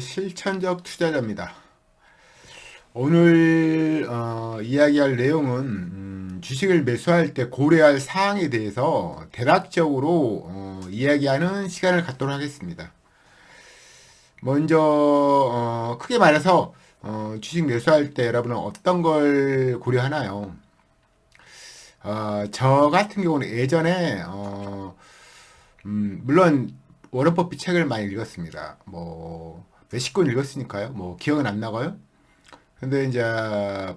실천적 투자자입니다. 오늘 어, 이야기할 내용은 음, 주식을 매수할 때 고려할 사항에 대해서 대략적으로 어, 이야기하는 시간을 갖도록 하겠습니다. 먼저 어, 크게 말해서 어, 주식 매수할 때 여러분은 어떤 걸 고려하나요? 어, 저 같은 경우는 예전에 어, 음, 물론 워런 버핏 책을 많이 읽었습니다. 뭐 몇십 권 읽었으니까요. 뭐 기억은 안 나고요. 근데 이제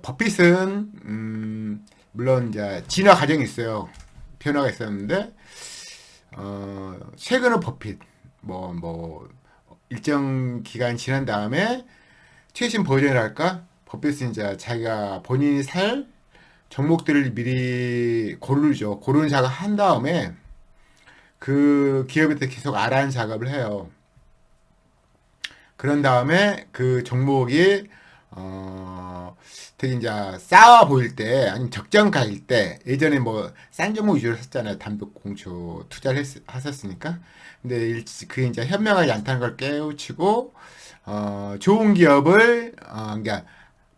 버핏은 음, 물론 이제 진화 과정이 있어요. 변화가 있었는데 어, 최근은 버핏 뭐뭐 일정 기간 지난 다음에 최신 버전이랄까 버핏은 이제 자기가 본인이 살 종목들을 미리 고르죠. 고르는 작업 한 다음에 그 기업에 대해 계속 알아는 작업을 해요. 그런 다음에 그 종목이 어 되게 이제 싸워 보일 때 아니면 적정가일 때 예전에 뭐 싼 종목 위주로 샀잖아요. 단독 공초 투자를 했, 하셨으니까. 근데 그게 이제 현명하지 않다는 걸 깨우치고 어 좋은 기업을 어 그러니까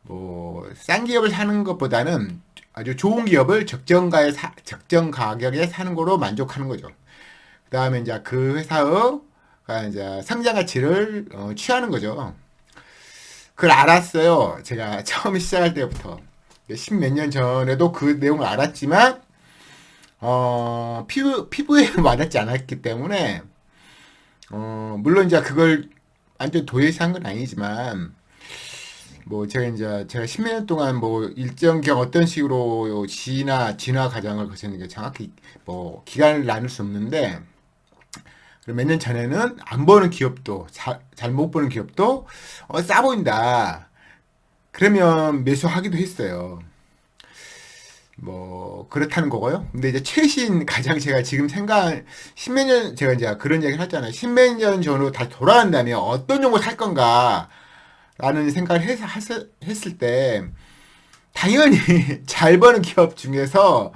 뭐 싼 기업을 사는 것보다는 아주 좋은 기업을 적정가에 사, 적정 가격에 사는 거로 만족하는 거죠. 그 다음에 이제 그 회사의 이제 성장 가치를 어, 취하는 거죠. 그걸 알았어요. 제가 처음 시작할 때부터. 십몇 년 전에도 그 내용을 알았지만, 어, 피부, 피부에 와닿지 않았기 때문에, 어, 물론 이제 그걸 완전 도외시 한 건 아니지만, 뭐 제가 이제 제가 십몇 년 동안 뭐 일정 기간 어떤 식으로 진화 진화 과정을 거쳤는게 정확히 뭐 기간을 나눌 수 없는데 몇 년 전에는 안 보는 기업도 잘못 보는 기업도 어, 싸 보인다. 그러면 매수하기도 했어요. 뭐 그렇다는 거고요. 근데 이제 최신 가장 제가 지금 생각 십몇 년 제가 이제 그런 얘기를 했잖아요. 십몇 년 전으로 다 돌아간다면 어떤 종목 살 건가? 라는 생각을 해서 했을 때 당연히 잘 버는 기업 중에서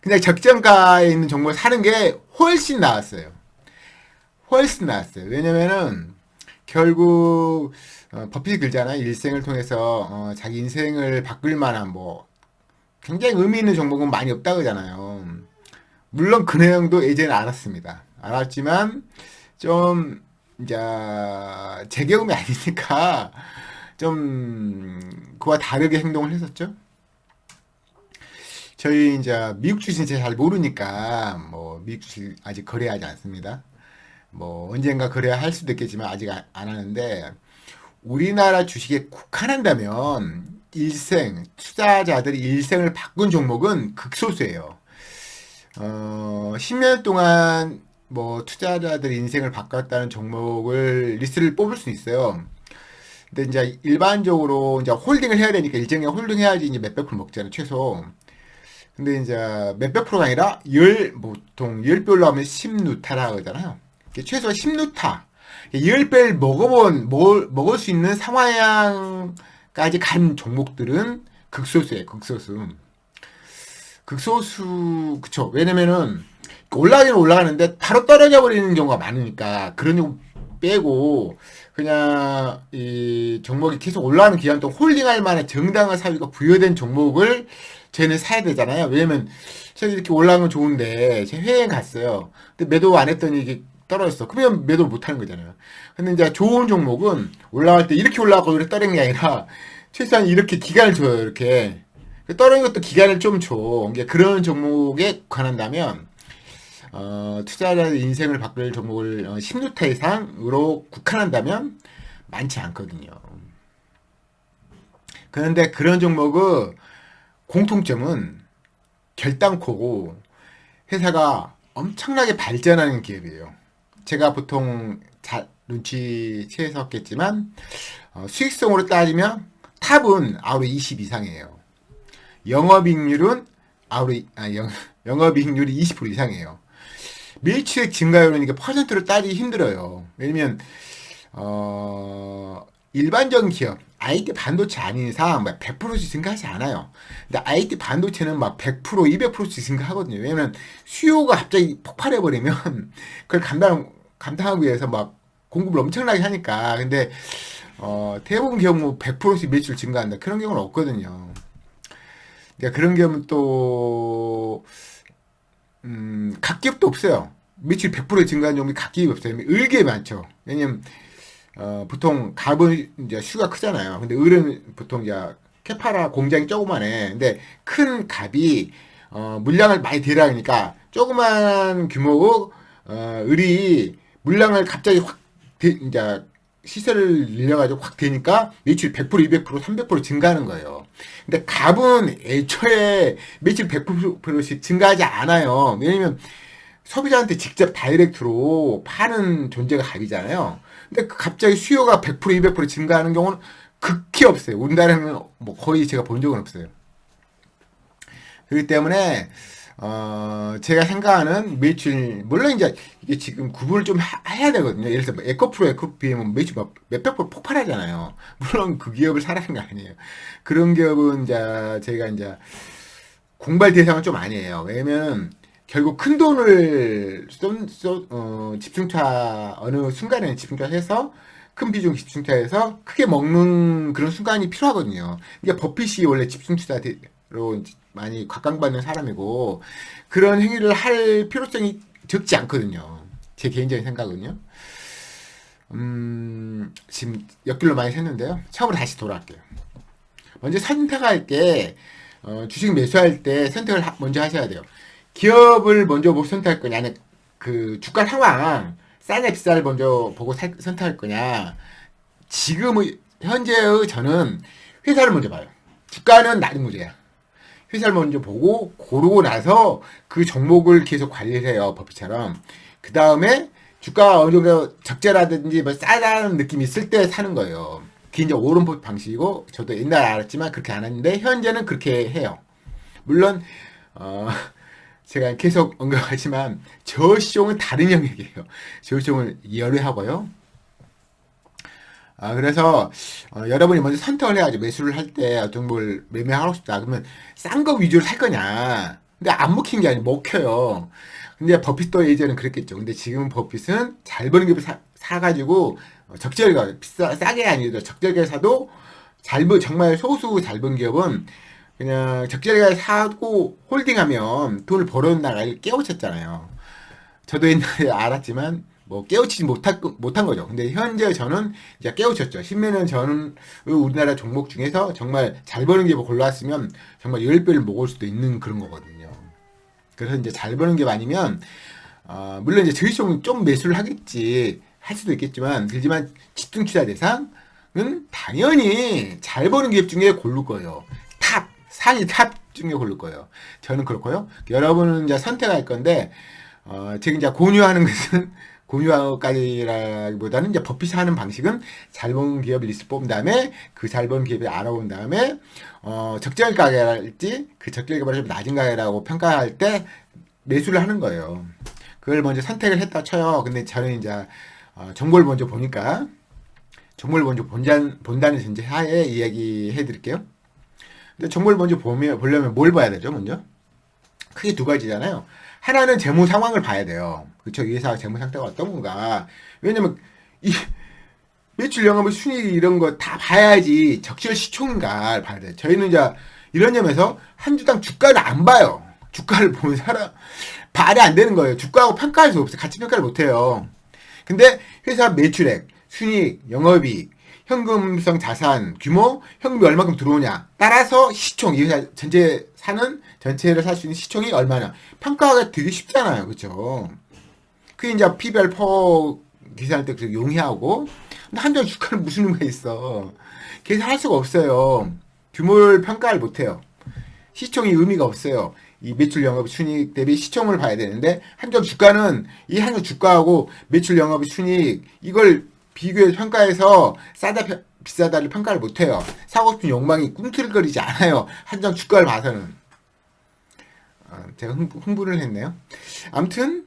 그냥 적정가에 있는 종목을 사는 게 훨씬 나았어요. 훨씬 나았어요. 왜냐면은 결국 어, 버핏이 글잖아요. 일생을 통해서 어, 자기 인생을 바꿀 만한 뭐 굉장히 의미 있는 종목은 많이 없다 그러잖아요. 물론 그 내용도 예전에 알았습니다. 알았지만 좀 이제 제 경험이 아니니까 좀 그와 다르게 행동을 했었죠. 저희 이제 미국 주식 잘 모르니까 뭐 미국 주식 아직 거래하지 않습니다. 뭐 언젠가 그래야 할 수도 있겠지만 아직 안, 하는데 우리나라 주식에 국한한다면 일생 투자자들이 일생을 바꾼 종목은 극소수예요. 어, 10년 동안 뭐 투자자들 인생을 바꿨다는 종목을 리스트를 뽑을 수 있어요. 근데 이제 일반적으로 이제 홀딩을 해야 되니까 일정에 홀딩해야지 이제 몇백 프로 먹잖아요, 최소. 근데 이제 몇백 프로가 아니라 열 보통 열 별로 하면 10 누타라 그러잖아요. 최소 10루타 10배를 먹어본 먹을, 먹을 수 있는 상하향까지 간 종목들은 극소수예요 극소수 극소수 그쵸 왜냐면은 올라가긴 올라가는데 바로 떨어져 버리는 경우가 많으니까 그런 경우 빼고 그냥 이 종목이 계속 올라가는 기간 동안 홀딩할 만한 정당한 사유가 부여된 종목을 쟤는 사야 되잖아요. 왜냐면 제가 이렇게 올라간 건 좋은데 제 회행 갔어요. 근데 매도 안 했더니 이게 떨어졌어. 그러면 매도 못 하는 거잖아요. 근데 이제 좋은 종목은 올라갈 때 이렇게 올라가고 떨어진 게 아니라 최소한 이렇게 기간을 줘요. 이렇게. 떨어진 것도 기간을 좀 줘. 그런 종목에 관한다면 어, 투자자 인생을 바꿀 종목을 어, 10루타 이상으로 국한한다면 많지 않거든요. 그런데 그런 종목의 공통점은 결단코고 회사가 엄청나게 발전하는 기업이에요. 제가 보통 잘 눈치채셨겠지만 어, 수익성으로 따지면 탑은 아우로 20 이상이에요. 영업이익률은 아우로 아, 영, 영업이익률이 20% 이상이에요. 밀수익 증가율은 이게 퍼센트로 따지기 힘들어요. 왜냐면 어, 일반적인 기업 IT 반도체 아닌 이상 100%씩 증가하지 않아요. 근데 IT 반도체는 막 100%, 200%씩 증가하거든요. 왜냐면 수요가 갑자기 폭발해 버리면 그걸 감당 감당하기 위해서 막 공급을 엄청나게 하니까. 근데 어, 대부분 경우 100%씩 매출 증가한다. 그런 경우는 없거든요. 그러니까 그런 경우는 또 음, 각기업도 없어요. 매출 100% 증가한 종목이 각기업이 없어요. 을게 많죠. 왜냐면 어, 보통 갑은 이제 슈가 크잖아요. 근데 을은 보통 이제 캐파라 공장이 조그만해. 근데 큰 갑이 어, 물량을 많이 대라 하니까 조그만 규모고 어, 을이 물량을 갑자기 확 대, 이제 시세를 늘려가지고 확 되니까 매출 100%, 200%, 300% 증가하는 거예요. 근데 갑은 애초에 매출 100%씩 증가하지 않아요. 왜냐면 소비자한테 직접 다이렉트로 파는 존재가 갑이잖아요. 근데 그 갑자기 수요가 100% 200% 증가하는 경우는 극히 없어요. 우리나라는 뭐 거의 제가 본 적은 없어요. 그렇기 때문에 어 제가 생각하는 매출 물론 이제 이게 지금 구분을 좀 하- 해야 되거든요. 예를 들어 뭐 에코프로 에코피엠은 매출 막 몇백 프로 폭발하잖아요. 물론 그 기업을 사라는 거 아니에요. 그런 기업은 이제 제가 이제 공발 대상은 좀 아니에요. 왜냐면 결국 큰 돈을 쏜, 쏜, 어, 집중차 어느 순간에 집중차해서 큰 비중 집중차해서 크게 먹는 그런 순간이 필요하거든요. 이게 버핏이 원래 집중투자로 많이 각광받는 사람이고 그런 행위를 할 필요성이 적지 않거든요. 제 개인적인 생각은요. 음, 지금 옆길로 많이 샜는데요. 처음으로 다시 돌아갈게요. 먼저 선택할 때 어, 주식 매수할 때 선택을 하- 먼저 하셔야 돼요. 기업을 먼저 뭐 선택할 거냐, 그 주가 상황 싸냐 비싸를 먼저 보고 살- 선택할 거냐. 지금의 현재의 저는 회사를 먼저 봐요. 주가는 나중 문제야. 회사를 먼저 보고 고르고 나서 그 종목을 계속 관리를 해요. 버핏처럼. 그 다음에 주가가 어느 정도 적절하든지 뭐 싸다는 느낌이 있을 때 사는 거예요. 그게 이제 오른포 방식이고 저도 옛날에 알았지만 그렇게 안 했는데 현재는 그렇게 해요. 물론 어 제가 계속 언급하지만 저시종은 다른 영역이에요. 저시종을 열외하고요. 아, 그래서, 어, 여러분이 먼저 선택을 해야죠. 매수를 할 때 어떤 걸 매매하고 싶다. 그러면 싼 거 위주로 살 거냐. 근데 안 먹힌 게 아니고 먹혀요. 근데 버핏도 예전엔 그랬겠죠. 근데 지금 버핏은 잘 버는 기업을 사, 사가지고 어, 적절하게, 비싸, 싸게 아니더라도 적절하게 사도 잘 버, 정말 소수 잘 번 기업은 그냥 적절하게 사고 홀딩하면 돈을 벌어나갈 깨우쳤잖아요. 저도 옛날에 알았지만 뭐 깨우치지 못한, 못한 거죠. 근데 현재 저는 이제 깨우쳤죠. 십몇 저는 우리나라 종목 중에서 정말 잘 버는 기업을 골랐으면 정말 10배를 먹을 수도 있는 그런 거거든요. 그래서 이제 잘 버는 기업 아니면 어, 물론 이제 저희종은 좀 매수를 하겠지 할 수도 있겠지만 그렇지만 집중 투자 대상은 당연히 잘 버는 기업 중에 고를 거예요. 탑 상위 탑 중에 고를 거예요. 저는 그렇고요. 여러분은 이제 선택할 건데 어, 지금 이제 공유하는 것은 공유까지라기보다는 이제 버핏이 하는 방식은 잘 본 기업 리스트 뽑은 다음에 그 잘 본 기업을 알아본 다음에 어, 적절 가게랄지 그 적절 가게보다 좀 낮은 가게라고 평가할 때 매수를 하는 거예요. 그걸 먼저 선택을 했다 쳐요. 근데 저는 이제 어, 정보를 먼저 보니까 정보를 먼저 본다는, 본다는 전제 하에 이야기해 드릴게요. 근데 정보를 먼저 보면, 보려면 뭘 봐야 되죠, 먼저? 크게 두 가지잖아요. 하나는 재무 상황을 봐야 돼요. 그쵸? 이 회사 재무 상태가 어떤 건가. 왜냐면, 이, 매출 영업의 순위 이런 거 다 봐야지 적절 시총인가 봐야 돼요. 저희는 이제 이런 점에서 한 주당 주가를 안 봐요. 주가를 보는 사람, 발이 안 되는 거예요. 주가하고 평가할 수 없어요. 같이 평가를 못 해요. 근데 회사 매출액, 순이익, 영업이익, 현금성 자산 규모, 현금이 얼마큼 들어오냐 따라서 시총 이 회사 전체 사는 전체를 살 수 있는 시총이 얼마냐 평가가 되게 쉽잖아요, 그렇죠? 그게 이제 PBR 퍼 계산할 때 그렇게 용이하고 근데 한정 주가는 무슨 의미가 있어? 계산할 수가 없어요. 규모를 평가를 못 해요. 시총이 의미가 없어요. 이 매출 영업 순이익 대비 시총을 봐야 되는데 한정 주가는 이 한정 주가하고 매출 영업 순이익 이걸 비교해 평가해서 싸다 펴- 비싸다를 평가를 못 해요. 사고 싶은 욕망이 꿈틀거리지 않아요. 한정 주가를 봐서는. 어, 제가 흥, 흥분 을 했네요. 아무튼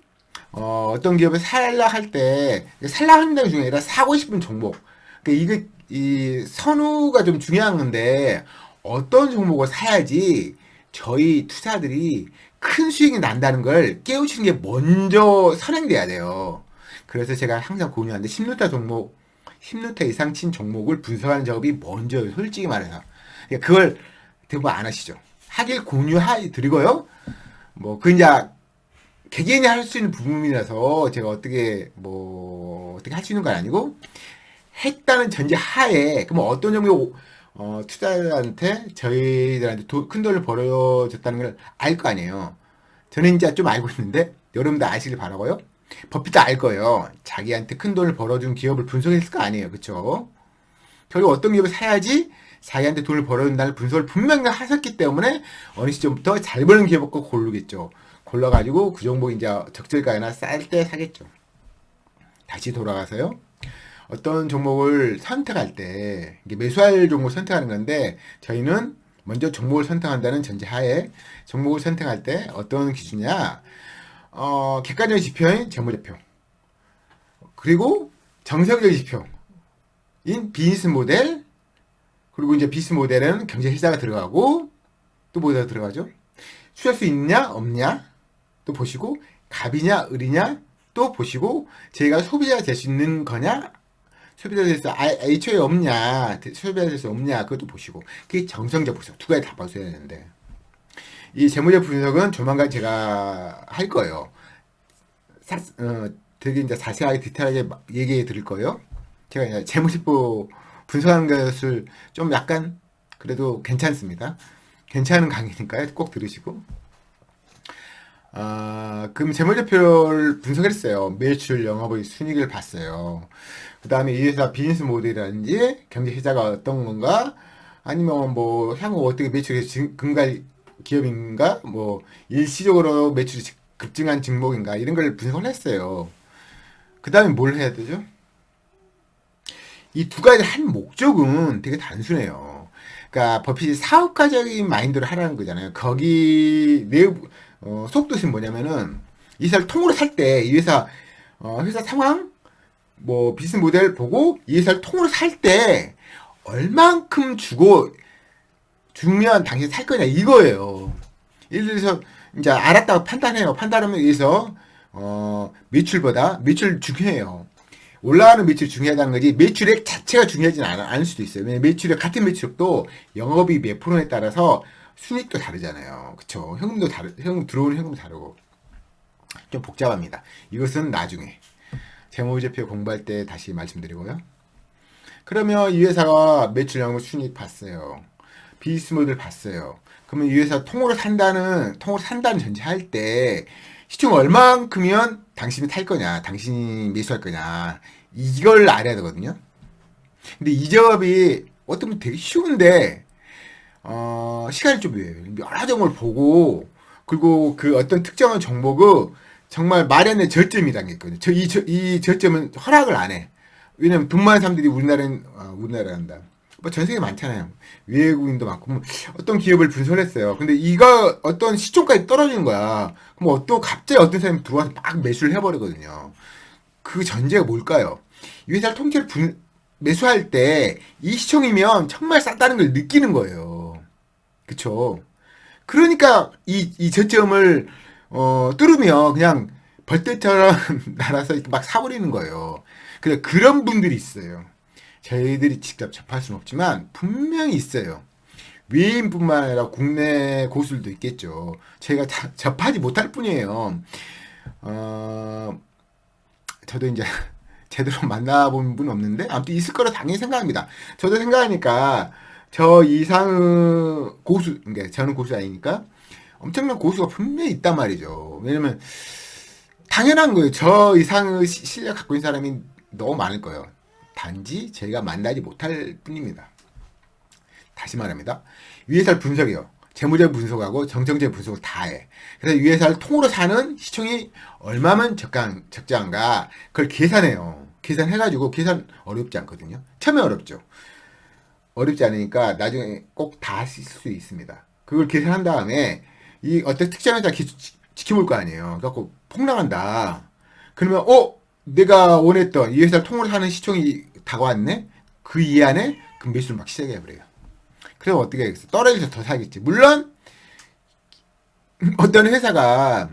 어, 어떤 기업을 살라 할때 살라 한다는 중에 아니라 사고 싶은 종목. 그러니까 이게 이 선호가 좀 중요한 건데 어떤 종목을 사야지 저희 투자들이 큰 수익이 난다는 걸 깨우치는 게 먼저 선행돼야 돼요. 그래서 제가 항상 공유하는데 10루타 종목, 10루타 이상 친 종목을 분석하는 작업이 먼저예요. 솔직히 말해서. 그러니까 그걸 대부분 안 하시죠. 하길 공유해 드리고요. 뭐, 그 이제 개개인이 할 수 있는 부분이라서 제가 어떻게 뭐 어떻게 할 수 있는 건 아니고 했다는 전제 하에 그럼 어떤 종목 어, 투자자한테 저희들한테 도- 큰 돈을 벌어줬다는 걸 알 거 아니에요. 저는 이제 좀 알고 있는데 여러분들 아시길 바라고요. 버핏도 알 거예요. 자기한테 큰 돈을 벌어준 기업을 분석했을 거 아니에요. 그쵸? 결국 어떤 기업을 사야지 자기한테 돈을 벌어준다는 분석을 분명히 하셨기 때문에 어느 시점부터 잘 버는 기업을 꼭 고르겠죠. 골라가지고 그 종목 이제 적절가나 쌀 때 사겠죠. 다시 돌아가서요. 어떤 종목을 선택할 때 매수할 종목을 선택하는 건데 저희는 먼저 종목을 선택한다는 전제하에 종목을 선택할 때 어떤 기준이냐 어, 객관적 지표인 재무제표. 그리고 정석적 지표인 비즈니스 모델 그리고 이제 비즈니스 모델에는 경제 회사가 들어가고 또 뭐가 들어가죠? 수할 수 있냐 없냐 또 보시고 갑이냐 을이냐 또 보시고 저희가 소비자가 될 수 있는 거냐 소비자가 될 수 애초에 없냐 소비자가 될 수 없냐 그것도 보시고 그게 정성적 분석. 두 가지 다 봐줘야 되는데 이 재무적 분석은 조만간 제가 할 거예요. 사, 어, 되게 이제 자세하게 디테일하게 마- 얘기해 드릴 거예요. 제가 이제 재무제표 분석하는 것을 좀 약간 그래도 괜찮습니다. 괜찮은 강의니까요. 꼭 들으시고. 아, 그럼 재무제표를 분석했어요. 매출, 영업의 순익을 봤어요. 그 다음에 이 회사 비즈니스 모델이라든지 경제 회사가 어떤 건가, 아니면 뭐 향후 어떻게 매출이 증- 증가할 기업인가, 뭐 일시적으로 매출이 직- 급증한 증목인가 이런 걸 분석을 했어요. 그 다음에 뭘 해야 되죠? 이 두 가지 한 목적은 되게 단순해요. 그러니까 버핏이 사업가적인 마인드를 하라는 거잖아요. 거기 내부 어, 속뜻이 뭐냐면은 이 회사를 통으로 살 때 이 회사 어, 회사 상황 뭐 비즈니스 모델 보고 이 회사를 통으로 살 때 얼만큼 주고 주면 당신 살 거냐 이거예요. 예를 들어서 이제 알았다고 판단해요. 판단하면 여기서 어, 매출보다 매출 중요해요. 올라가는 매출이 중요하다는 거지 매출액 자체가 중요하진 않, 않을 수도 있어요. 왜냐면 매출액 같은 매출액도 영업이 몇 프로에 따라서 순익도 다르잖아요. 그쵸? 현금도 다르, 현금 들어오는 현금도 다르고 좀 복잡합니다. 이것은 나중에 재무제표 공부할 때 다시 말씀드리고요. 그러면 이 회사가 매출 영업 순익 봤어요. 비즈니스 모델 봤어요. 그러면 이 회사 통으로 산다는 통으로 산다는 전제할 때 시총 얼만큼이면 당신이 탈 거냐, 당신이 매수할 거냐 이걸 알아야 되거든요. 근데 이 작업이 어떻게 보면 되게 쉬운데 어, 시간이 좀. 여러 종목을 보고 그리고 그 어떤 특정한 종목의 정말 저점이라는 게 있거든요. 저, 이, 저, 이 저점은 허락을 안 해. 왜냐면 돈 많은 사람들이 우리나라는 아, 우리나라란다. 뭐전 세계 많잖아요. 외국인도 많고 뭐 어떤 기업을 분석했어요. 근데 이거 어떤 시총까지 떨어지는 거야. 그럼 어떤 갑자기 어떤 사람이 들어와서 막 매수를 해버리거든요. 그 전제가 뭘까요? 이 회사 통째로 분, 매수할 때 이 시총이면 정말 쌌다는 걸 느끼는 거예요. 그쵸? 그러니까 이, 이 저점을 어, 뚫으면 그냥 벌떼처럼 날아서 막 사버리는 거예요. 그래 그런 분들이 있어요. 저희들이 직접 접할 수는 없지만 분명히 있어요. 외인뿐만 아니라 국내 고수들도 있겠죠. 저희가 자- 접하지 못할 뿐이에요. 어, 저도 이제 제대로 만나본 분 없는데 아무튼 있을 거라 당연히 생각합니다. 저도 생각하니까 저 이상의 고수, 그러니까 저는 고수 아니니까 엄청난 고수가 분명히 있단 말이죠. 왜냐면 당연한 거예요. 저 이상의 시- 실력 갖고 있는 사람이 너무 많을 거예요. 단지 저희가 만나지 못할 뿐입니다. 다시 말합니다. 이 회사를 분석해요. 재무적 분석하고 정정적 분석을 다 해. 그래서 이 회사를 통으로 사는 시총이 얼마면 적당, 적정한가 그걸 계산해요. 계산해가지고 계산 어렵지 않거든요. 처음에 어렵죠. 어렵지 않으니까 나중에 꼭 다 하실 수 있습니다. 그걸 계산한 다음에 이 어떤 특정한 지- 지켜볼 거 아니에요. 그래갖고 폭락한다. 그러면 어 내가 원했던 이 회사 통으로 사는 시총이 다가왔네. 그 이안에 그 매수를 막 시작해 버려요. 그럼 어떻게 하겠어? 떨어져서 더 사겠지. 물론 어떤 회사가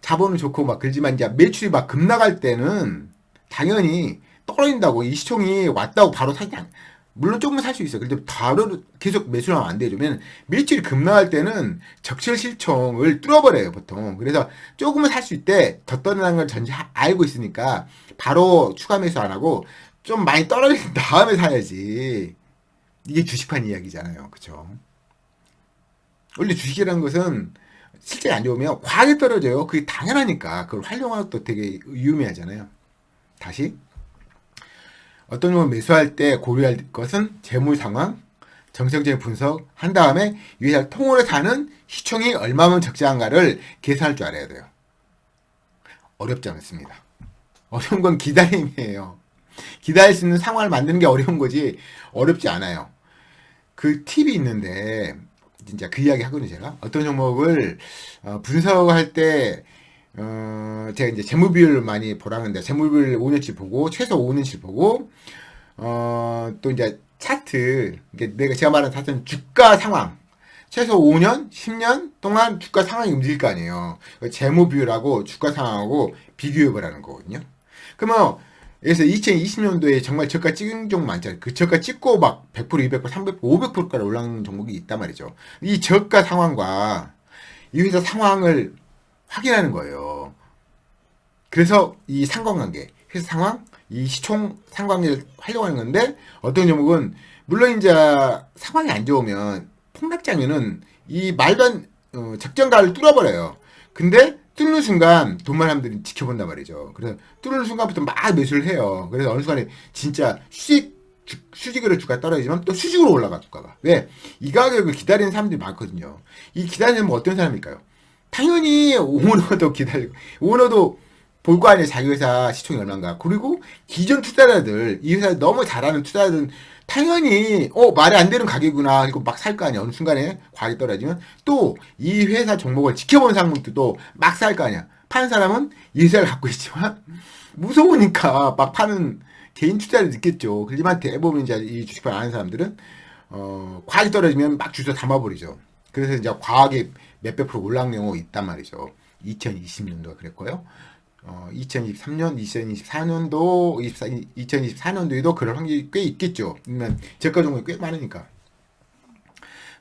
자본은 좋고 막 그러지만 이제 매출이 막 급나갈 때는 당연히 떨어진다고 이 시총이 왔다고 바로 사지 않 물론 조금은 살 수 있어요. 근데 바로 계속 매수를 하면 안. 왜냐면 밀질이 급락할 때는 적실 실총을 뚫어버려요, 보통. 그래서 조금은 살 수 있대 더 떠나는 걸 전제 하- 알고 있으니까 바로 추가 매수 안 하고 좀 많이 떨어진 다음에 사야지. 이게 주식판 이야기잖아요. 그쵸? 원래 주식이라는 것은 실제 안 좋으면 과하게 떨어져요. 그게 당연하니까. 그걸 활용하는 것도 되게 유의미하잖아요. 다시. 어떤 종목 매수할 때 고려할 것은 재물 상황, 정성적인 분석 한 다음에 이 회사를 통으로 사는 시총이 얼마면 적정한가를 계산할 줄 알아야 돼요. 어렵지 않습니다. 어려운 건 기다림이에요. 기다릴 수 있는 상황을 만드는 게 어려운 거지 어렵지 않아요. 그 팁이 있는데 진짜 그 이야기 하거든요 제가 어떤 종목을 어, 분석할 때 어, 제가 이제 재무 비율을 많이 보라는데 재무 비율 5년치 보고 최소 5년치 보고 어, 또 이제 차트 내가 제가 말한 차트는 주가 상황 최소 5년, 10년 동안 주가 상황이 움직일 거 아니에요. 그 재무 비율하고 주가 상황하고 비교해 보라는 거거든요. 그러면 그래서 2020년도에 정말 저가 찍은 종목 많잖아요. 그 저가 찍고 막 100%, 200%, 300%, 500%까지 올라가는 종목이 있단 말이죠. 이 저가 상황과 이 회사 상황을 확인하는 거예요. 그래서 이 상관관계, 회사 상황, 이 시총 상관관계를 활용하는 건데 어떤 종목은 물론 이제 상황이 안 좋으면 폭락장면은 이안 어, 적정가를 뚫어버려요. 근데 뚫는 순간 돈만 사람들이 지켜본단 말이죠. 그래서 뚫는 순간부터 막 매수를 해요. 그래서 어느 순간에 진짜 수직 주- 수직으로 주가 떨어지지만 또 수직으로 올라가 주가가 왜? 이 가격을 기다리는 사람들이 많거든요. 이 기다리는 사람은 어떤 사람일까요? 당연히 오너도 기다리고 오너도 볼 거 아니에요 자기 회사 시총이 얼마인가. 그리고 기존 투자자들 이 회사 너무 잘하는 투자자들은 당연히 어 말이 안 되는 가격이구나. 이거 막살 거 아니야. 어느 순간에 과하게 떨어지면 또 이 회사 종목을 지켜본 사람들도 막 살 거 아니야. 파는 사람은 이 회사를 갖고 있지만 무서우니까 막 파는 개인 투자를 느꼈죠. 그렇지만 대부분 이제 이 주식판 아는 사람들은 어 과하게 떨어지면 막 주서 담아버리죠. 그래서 이제 과하게 몇백 프로 올라간 경우가 있단 말이죠. 2020년도가 그랬고요 어, 2023년, 2024년도, 24, 2024년도에도 그럴 확률이 꽤 있겠죠. 왜냐면 저가 종목이 꽤 많으니까.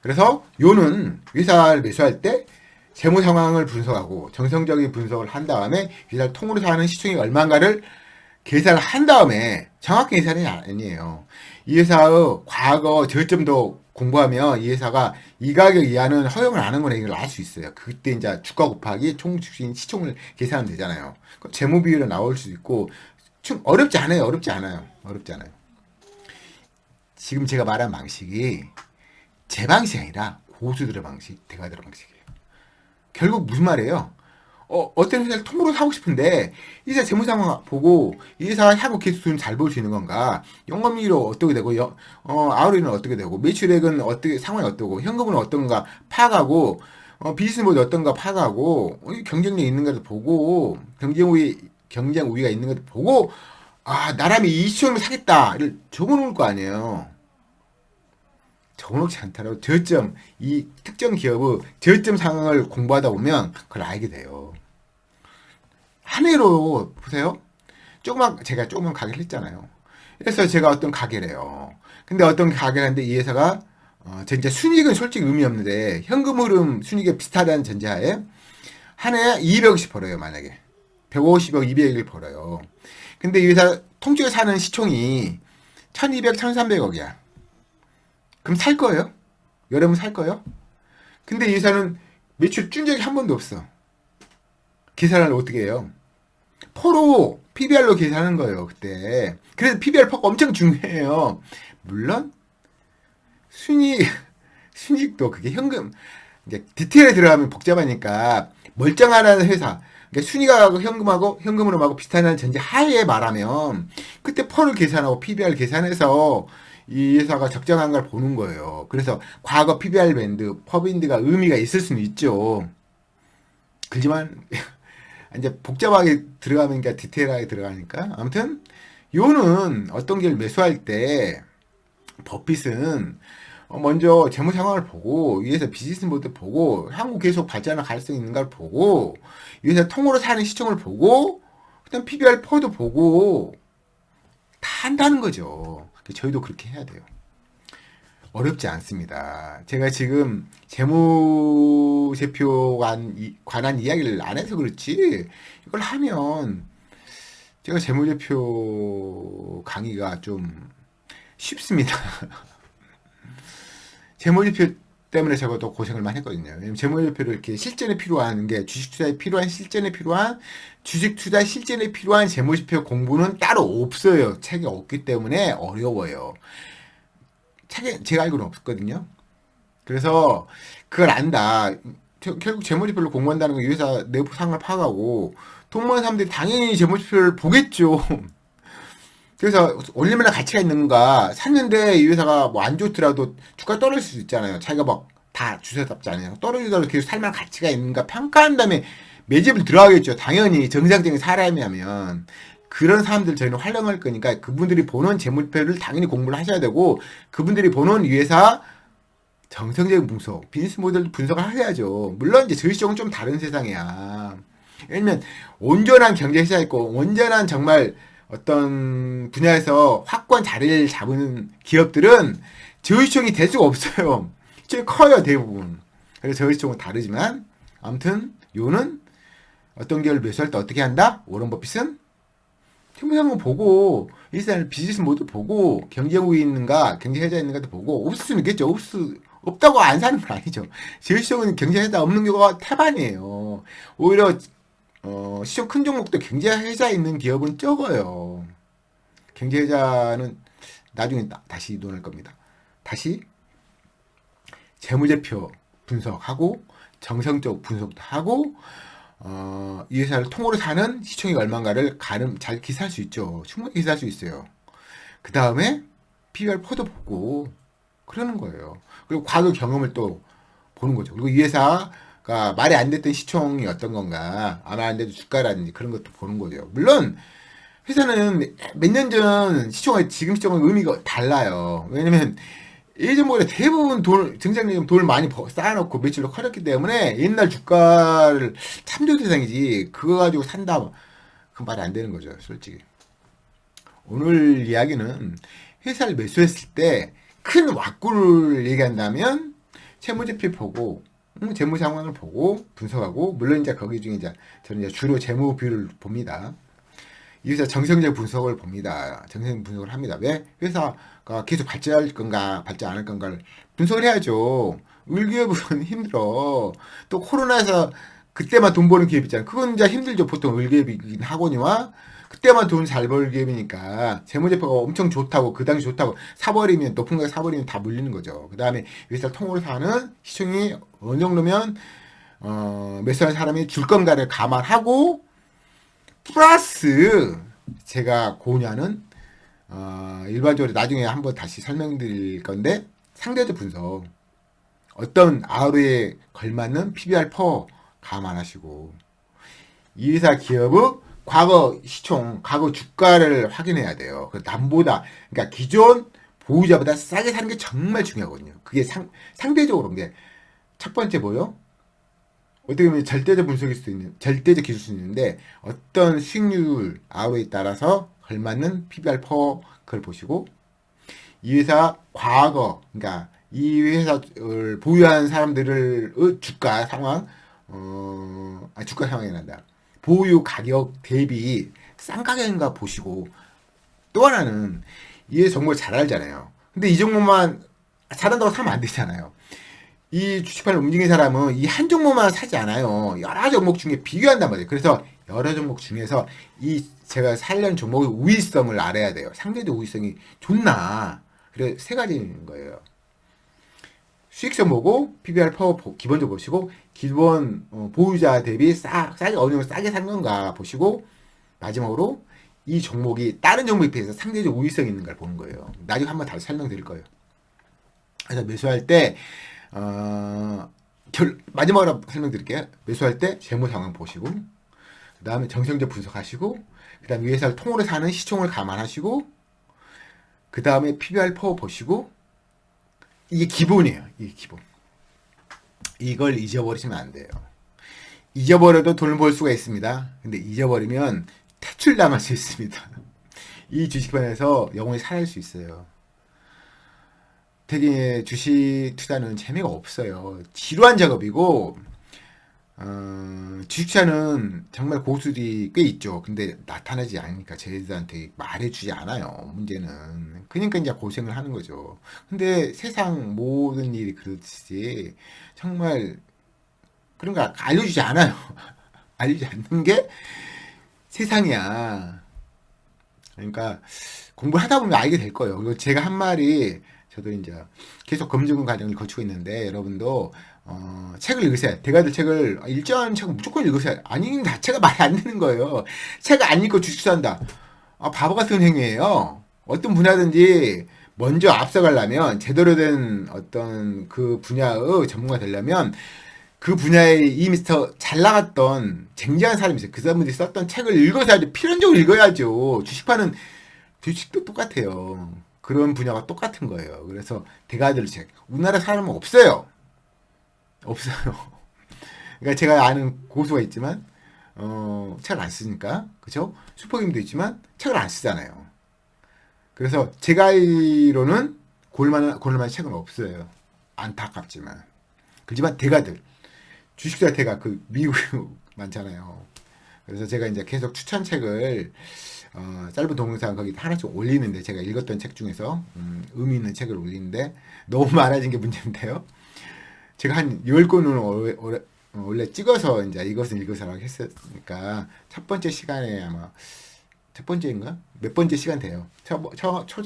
그래서 요는 회사를 매수할 때 재무 상황을 분석하고 정성적인 분석을 한 다음에 회사를 통으로 사는 시총이 얼마인가를 계산을 한 다음에 정확히 계산이 아니에요. 이 회사의 과거 저점도 공부하면 이 회사가 이 가격 이하는 허용을 안 하는 거는 이걸 알 수 있어요. 그때 이제 주가 곱하기 총 주식 시총을 계산하면 되잖아요. 재무 비율은 나올 수 있고 좀 어렵지 않아요. 어렵지 않아요. 어렵지 않아요. 지금 제가 말한 방식이 제 방식이 아니라 고수들의 방식, 대가들의 방식이에요. 결국 무슨 말이에요? 어, 어떤 회사를 통으로 사고 싶은데, 이 회사 재무 상황 보고, 이 회사가 향후 기술은 잘 볼 수 있는 건가? 영업이익은 어떻게 되고, 여, 어, 아우리는 어떻게 되고, 매출액은 어떻게, 상황이 어떻고, 현금은 어떤가 파악하고, 어, 비즈니스 모드 어떤가 파악하고, 어, 이 경쟁력 있는가도 보고, 경쟁 우위, 경쟁 우위가 있는 것도 보고, 아, 나라면 이 시험을 사겠다를 적어놓을 거 아니에요. 적어놓지 않더라도 저점, 이 특정 기업의 저점 상황을 공부하다 보면 그걸 알게 돼요. 한 해로 보세요. 조그만, 제가 조그만 가게를 했잖아요. 그래서 제가 어떤 가게를 해요. 근데 어떤 가게를 하는데 이 회사가, 어, 진짜 순이익은 솔직히 의미 없는데, 현금 흐름 순이익이 비슷하다는 전제하에, 한 해에 200억씩 벌어요, 만약에. 150억, 200억을 벌어요. 근데 이 회사 통째로 사는 시총이 1200, 1300억이야. 그럼 살 거예요? 여러분 살 거예요? 근데 이 회사는 매출 준 적이 한 번도 없어. 계산을 어떻게 해요? 포로 PBR로 계산하는 거예요, 그때. 그래서 PBR 퍼가 엄청 중요해요. 물론 순이익 순이익도 그게 현금 이제 디테일에 들어가면 복잡하니까 멀쩡한 회사 그러니까 순위가 현금하고 현금으로 하고 비슷한 전제 하에 말하면 그때 펄을 계산하고 PBR 계산해서 이 회사가 적정한 걸 보는 거예요. 그래서 과거 PBR 밴드, 퍼빈드가 의미가 있을 수는 있죠. 그렇지만 이제 복잡하게 들어가니까 디테일하게 들어가니까 아무튼 요는 어떤 길 매수할 때 버핏은 어, 먼저 재무 상황을 보고 위에서 비즈니스 모드 보고 향후 계속 발전할 가능성이 있는가를 보고 위에서 통으로 사는 시청을 보고 그다음 PBR 퍼도 보고 한다는 거죠. 저희도 그렇게 해야 돼요. 어렵지 않습니다. 제가 지금 재무제표 관, 관한 이야기를 안 해서 그렇지, 이걸 하면 제가 재무제표 강의가 좀 쉽습니다. 재무제표 때문에 제가 더 고생을 많이 했거든요. 재무제표를 이렇게 실전에 필요한 게 주식 투자에 필요한 실전에 필요한 주식 투자 실전에 필요한 재무제표 공부는 따로 없어요. 책이 없기 때문에 어려워요. 책에 제가 알고는 없거든요. 그래서 그걸 안다. 결국 재무제표를 공부한다는 건 이 회사 내부 상을 파악하고 돈 모은 사람들이 당연히 재무제표를 보겠죠. 그래서 얼마나 가치가 있는가 샀는데 이 회사가 뭐 안 좋더라도 주가 떨어질 수 있잖아요. 자기가 막 다 주세답지 않아요. 떨어지더라도 계속 살만 가치가 있는가 평가한 다음에 매집을 들어가겠죠. 당연히 정상적인 사람이라면 그런 사람들 저희는 활용할 거니까 그분들이 보는 재물표를 당연히 공부를 하셔야 되고 그분들이 보는 이 회사 정성적인 분석, 비즈니스 모델 분석을 하셔야죠. 물론 이제 저희 쪽은 좀 다른 세상이야. 왜냐면 온전한 경제 회사 있고 온전한 정말 어떤 분야에서 확고한 자리를 잡은 기업들은 저희 시총이 될 수가 없어요. 제일 커요 대부분. 그래서 저희 시총은 다르지만 아무튼 요는 어떤 기업을 매수할 때 어떻게 한다? 오런 버핏은 팀상을 보고 일단 비즈니스 모드 보고 우위 있는가 경제 해자 있는가도 보고 없을 수는 있겠죠. 없을 없다고 안 사는 건 아니죠. 저희 시총은 경제 해자 없는 경우가 태반이에요. 오히려 어, 시총 큰 종목도 경제 해자 있는 기업은 적어요. 경제 해자는 나중에 다시 논할 겁니다. 다시 재무제표 분석하고 정성적 분석도 하고 어, 이 회사를 통으로 사는 시총이 얼마인가를 가름 잘 기사할 수 있죠. 충분히 기사할 수 있어요. 그 다음에 PBR 포도 보고 그러는 거예요. 그리고 과거 경험을 또 보는 거죠. 그리고 이 회사가 말이 안 됐던 시총이 어떤 건가, 아마 안 돼도 주가라든지 그런 것도 보는 거죠. 물론 회사는 몇 년 전 시총과 지금 시총은 의미가 달라요. 왜냐면 예전보다 대부분 돈, 정장님 돈을 많이 쌓아놓고 매출로 커졌기 때문에 옛날 주가를 참조 대상이지 그거 가지고 산다 그 말이 안 되는 거죠 솔직히 오늘 이야기는 회사를 매수했을 때 큰 왁구를 얘기한다면 채무제표 보고 음, 재무 상황을 보고 분석하고 물론 이제 거기 중에 이제 저는 이제 주로 재무 비율을 봅니다. 이 회사 정성적 분석을 봅니다. 정성 분석을 합니다. 왜 회사가 계속 발전할 건가, 발전 안할 건가를 분석을 해야죠. 을기업은 힘들어. 또 코로나에서 그때만 돈 버는 기업 있잖아요. 그건 이제 힘들죠. 보통 을기업이긴 하거니와 그때만 돈 잘 벌 기업이니까 재무제표가 엄청 좋다고 그 당시 좋다고 사버리면 높은 가격 사버리면 다 물리는 거죠. 그 다음에 회사 통으로 사는 시총이 어느 정도면 어, 매수한 사람이 줄 건가를 감안하고 플러스 제가 고냐는 어, 일반적으로 나중에 한번 다시 설명드릴 건데 상대적 분석 어떤 RO에 걸맞는 PBR 퍼 감안하시고 이 회사 기업의 과거 시총, 과거 주가를 확인해야 돼요. 그 남보다 그러니까 기존 보유자보다 싸게 사는 게 정말 중요하거든요. 그게 상, 상대적으로 근데 첫 번째 뭐요? 어떻게 보면 절대적 분석일 수도 있는 절대적 기술일 수 있는데 어떤 수익률 RO에 따라서 걸맞는 PBR 퍼 그걸 보시고 이 회사 과거 그러니까 이 회사를 보유한 사람들의 주가 상황 어 아, 주가 상황이 난다 보유 가격 대비 싼 가격인가 보시고 또 하나는 이 정보를 잘 알잖아요 근데 이 정보만 잘한다고 사면 안 되잖아요 이 주식판을 움직이는 사람은 이 한 종목만 사지 않아요. 여러 종목 중에 비교한단 말이에요. 그래서 여러 종목 중에서 이 제가 살려는 종목의 우위성을 알아야 돼요. 상대적 우위성이 좋나. 그래 세 가지인 거예요. 수익성 보고 PBR 파워 기본적으로 보시고 기본 어, 보유자 대비 싸, 싸게 어느 정도 싸게 산 건가 보시고 마지막으로 이 종목이 다른 종목에 비해서 상대적 우위성이 있는 걸 보는 거예요. 나중에 한번 다시 설명드릴 거예요. 그래서 매수할 때 어, 결, 마지막으로 설명드릴게요. 매수할 때 재무 상황 보시고, 그 다음에 정성적 분석하시고, 그 다음에 회사를 통으로 사는 시총을 감안하시고, 그 다음에 PBR 퍼 보시고, 이게 기본이에요. 이게 기본. 이걸 잊어버리시면 안 돼요. 잊어버려도 돈을 벌 수가 있습니다. 근데 잊어버리면 퇴출 당할 수 있습니다. 이 주식판에서 영원히 살아날 수 있어요. 되게 주식 투자는 재미가 없어요. 지루한 작업이고 어, 주식차는 정말 고수들이 꽤 있죠. 근데 나타나지 않으니까 저희들한테 말해주지 않아요. 문제는. 그러니까 이제 고생을 하는 거죠. 근데 세상 모든 일이 그렇지. 정말 그런 거 알려주지 않아요. 알려주지 않는 게 세상이야. 그러니까 공부를 하다 보면 알게 될 거예요. 그리고 제가 한 말이 저도 이제 계속 검증 과정을 거치고 있는데 여러분도 어, 책을 읽으세요. 대가들 책을 일정한 책은 무조건 읽으세요. 안 읽는 자체가 말이 안 되는 거예요. 책을 안 읽고 주식 투자한다. 아, 바보 같은 행위예요. 어떤 분야든지 먼저 앞서가려면 제대로 된 어떤 그 분야의 전문가 되려면 그 분야에 이미 더잘 나갔던 쟁쟁한 사람이 있어요. 그 사람들이 썼던 책을 읽어야죠. 필연적으로 읽어야죠. 주식파는 주식도 똑같아요. 그런 분야가 똑같은 거예요. 그래서 대가들 책. 우리나라 사람은 없어요. 없어요. 그러니까 제가 아는 고수가 있지만 어, 책을 안 쓰니까 그죠? 슈퍼김도 있지만 책을 안 쓰잖아요. 그래서 제가 알기로는 골만한 골만한 책은 없어요. 안타깝지만 그렇지만 대가들 주식자 대가 그 미국 많잖아요. 그래서 제가 이제 계속 추천 책을 어, 짧은 동영상 거기 하나씩 올리는데 제가 읽었던 책 중에서 음, 의미 있는 책을 올리는데 너무 많아진 게 문제인데요. 제가 한 10권을 원래, 원래 찍어서 이제 이것은 이것을 했으니까 첫 번째 시간에 아마 첫 번째인가? 몇 번째 시간 돼요. 초, 초, 초,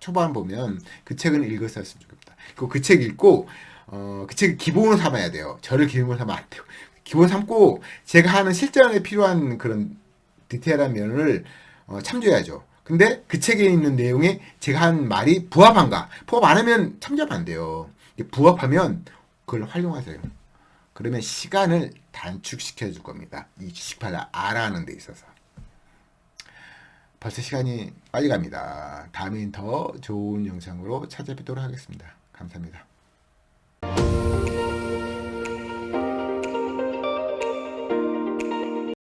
초반 보면 그 책은 읽었었으면 좋겠다. 그리고 그 책 읽고 어, 그 책을 기본으로 삼아야 돼요. 저를 기본으로 삼으면 안 돼요. 기본 삼고 제가 하는 실전에 필요한 그런 디테일한 면을 어, 참조해야죠. 근데 그 책에 있는 내용에 제가 한 말이 부합한가? 부합 안 하면 참조하면 안 돼요. 부합하면 그걸 활용하세요. 그러면 시간을 단축시켜 줄 겁니다. 이 주식판을 알아하는 데 있어서. 벌써 시간이 빨리 갑니다. 다음엔 더 좋은 영상으로 찾아뵙도록 하겠습니다. 감사합니다.